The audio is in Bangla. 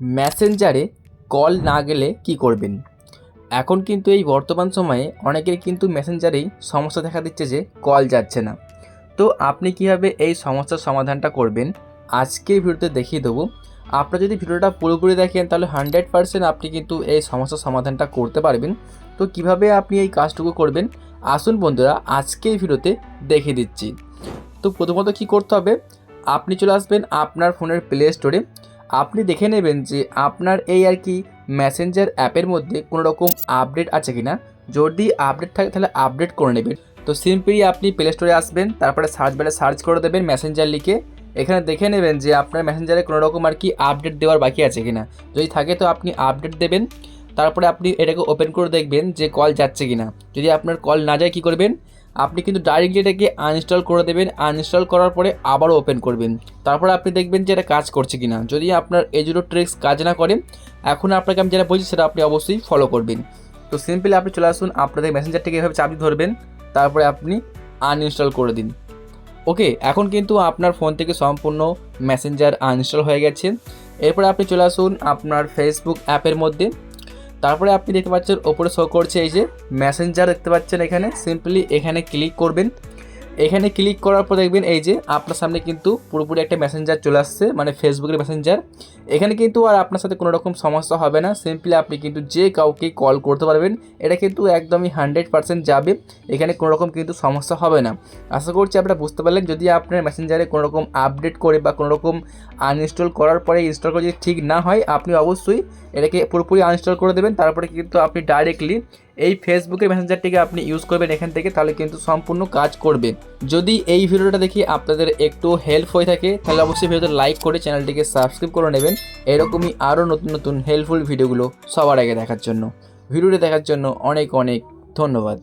মেসেঞ্জারে কল না গেলে কি করবেন? এখন কিন্তু এই বর্তমান সময়ে অনেকের কিন্তু মেসেঞ্জারেই সমস্যা দেখা দিচ্ছে যে কল যাচ্ছে না। তো আপনি কীভাবে এই সমস্যার সমাধানটা করবেন? আজকের ভিডিওতে দেখিয়ে দেবো। আপনারা যদি ভিডিওটা পুরোপুরি দেখেন, তাহলে হান্ড্রেড পারসেন্ট আপনি কিন্তু এই সমস্যার সমাধানটা করতে পারবেন। তো কীভাবে আপনি এই কাজটুকু করবেন? আসুন বন্ধুরা, আজকের ভিডিওতে দেখিয়ে দিচ্ছি। তো প্রথমত কি করতে হবে? আপনি চলে আসবেন আপনার ফোনের প্লে স্টোরে আপনি দেখে নেবেন যে আপনার এই আর কি মেসেঞ্জার অ্যাপের মধ্যে কোনো রকম আপডেট আছে কি না যদি আপডেট থাকে তাহলে আপডেট করে নেবেন। তো সিম্পলি আপনি প্লে স্টোরে আসবেন, তারপরে সার্চ বারে সার্চ করে দেবেন মেসেঞ্জার লিখে। এখানে দেখে নেবেন যে আপনার মেসেঞ্জারে কোনো রকম আর কি আপডেট দেওয়ার বাকি আছে কি না যদি থাকে তো আপনি আপডেট দেবেন। তারপরে আপনি এটাকে ওপেন করে দেখবেন যে কল যাচ্ছে কি না যদি আপনার কল না যায় কী করবেন? আপনি কিন্তু ডাইরেক্টলি এটাকে আনইনস্টল করে দেবেন আনইনস্টল করার পরে আবারও ওপেন করবেন। তারপরে আপনি দেখবেন যে এটা কাজ করছে কিনা। যদি আপনার এজুরো ট্রিক্স কাজ না করে এখন আপনাকে আমি যেটা বলছি সেটা আপনি অবশ্যই ফলো করবেন। তো সিম্পলি আপনি চলে আসুন, আপনাদের মেসেঞ্জারটাকে এভাবে চাবি ধরবেন, তারপরে আপনি আনইনস্টল করে দিন। ওকে, এখন কিন্তু আপনার ফোন থেকে সম্পূর্ণ মেসেঞ্জার আনইনস্টল হয়ে গেছে। এরপরে আপনি চলে আসুন আপনার ফেসবুক অ্যাপের মধ্যে। তারপরে আপনি দেখতে পাচ্ছেন, ওপরে শো করছে এই যে মেসেঞ্জার দেখতে পাচ্ছেন এখানে। সিম্পলি এখানে ক্লিক করবেন। এখানে ক্লিক করার পর দেখবেন এই যে আপনার সামনে কিন্তু পুরোপুরি একটা মেসেঞ্জার চলে আসছে মানে ফেসবুকের মেসেঞ্জার এখানে কিন্তু আর আপনার সাথে কোনো রকম সমস্যা হবে না। সিম্পলি আপনি কিন্তু যে কাউকে কল করতে পারবেন, এটা কিন্তু একদমই হান্ড্রেড পার্সেন্ট যাবে। এখানে কোনো রকম কিন্তু সমস্যা হবে না। আশা করছি আপনারা বুঝতে পারলেন। যদি আপনার মেসেঞ্জারে কোনো রকম আপডেট করে বা কোনো রকম আনইনস্টল করার পরে ইনস্টল করে যদি ঠিক না হয়, আপনি অবশ্যই এটাকে পুরোপুরি আনইনস্টল করে দেবেন। তারপরে কিন্তু আপনি ডাইরেক্টলি এই ফেসবুকের মেসেঞ্জারটিকে আপনি ইউজ করবেন এখান থেকে, তাহলে কিন্তু সম্পূর্ণ কাজ করবে। যদি এই ভিডিওটা দেখি আপনাদের একটু হেল্প হয়ে থাকে, তাহলে অবশ্যই ভিডিওতে লাইক করে চ্যানেলটিকে সাবস্ক্রাইব করে নেবেন। এরকমই আরও নতুন নতুন হেল্পফুল ভিডিওগুলো সবার আগে দেখার জন্য। ভিডিওটি দেখার জন্য অনেক অনেক ধন্যবাদ।